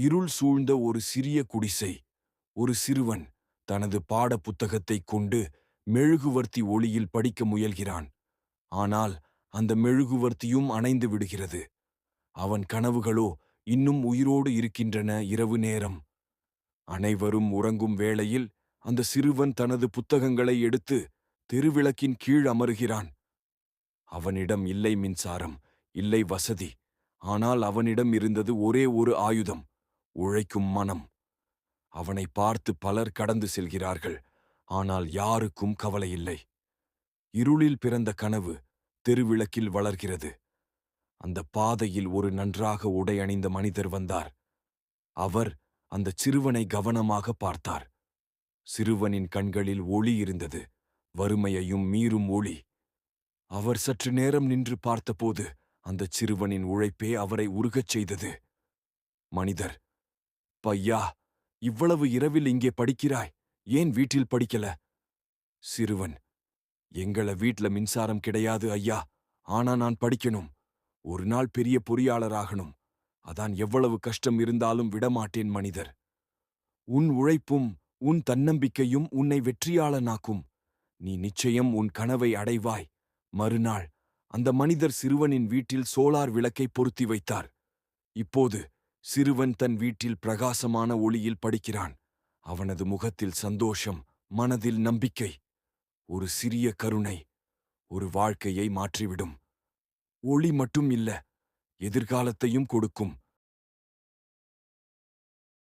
இருள் சூழ்ந்த ஒரு சிறிய குடிசை. ஒரு சிறுவன் தனது பாட புத்தகத்தைக் கொண்டு மெழுகுவர்த்தி ஒளியில் படிக்க முயல்கிறான். ஆனால் அந்த மெழுகுவர்த்தியும் அணைந்து விடுகிறது. அவன் கனவுகளோ இன்னும் உயிரோடு இருக்கின்றன இரவு நேரம். அனைவரும் உறங்கும் வேளையில் அந்த சிறுவன் தனது புத்தகங்களை எடுத்து தெருவிளக்கின் கீழ் அமருகிறான். அவனிடம் இல்லை மின்சாரம் இல்லை வசதி. ஆனால் அவனிடம் இருந்தது ஒரே ஒரு ஆயுதம். உழைக்கும் மனம். அவனை பார்த்து பலர் கடந்து செல்கிறார்கள். ஆனால் யாருக்கும் கவலையில்லை இருளில் பிறந்த கனவு தெருவிளக்கில் வளர்கிறது. அந்த பாதையில் ஒரு நன்றாக உடை அணிந்த மனிதர் வந்தார். அவர் அந்த சிறுவனை கவனமாக பார்த்தார். சிறுவனின் கண்களில் ஒளி இருந்தது. வறுமையையும் மீறும் ஒளி. அவர் சற்று நேரம் நின்று பார்த்தபோது அந்த சிறுவனின் உழைப்பே அவரை உருகச் செய்தது. மனிதர் பையா இவ்வளவு இரவில் இங்கே படிக்கிறாய். ஏன் வீட்டில் படிக்கல? சிறுவன் எங்கள வீட்ல மின்சாரம் கிடையாது ஐயா. ஆனா நான் படிக்கணும். ஒரு நாள் பெரிய பொறியாளராகணும் அதான் எவ்வளவு கஷ்டம் இருந்தாலும் விடமாட்டேன் மனிதர். உன் உழைப்பும் உன் தன்னம்பிக்கையும் உன்னை வெற்றியாளனாக்கும். நீ நிச்சயம் உன் கனவை அடைவாய். மறுநாள் அந்த மனிதர் சிறுவனின் வீட்டில் சோலார் விளக்கை பொருத்தி வைத்தார். இப்போது சிறுவன் தன் வீட்டில் பிரகாசமான ஒளியில் படிக்கிறான். அவனது முகத்தில் சந்தோஷம் மனதில் நம்பிக்கை. ஒரு சிறிய கருணை ஒரு வாழ்க்கையை மாற்றிவிடும். ஒளி மட்டும் இல்ல எதிர்காலத்தையும் கொடுக்கும்.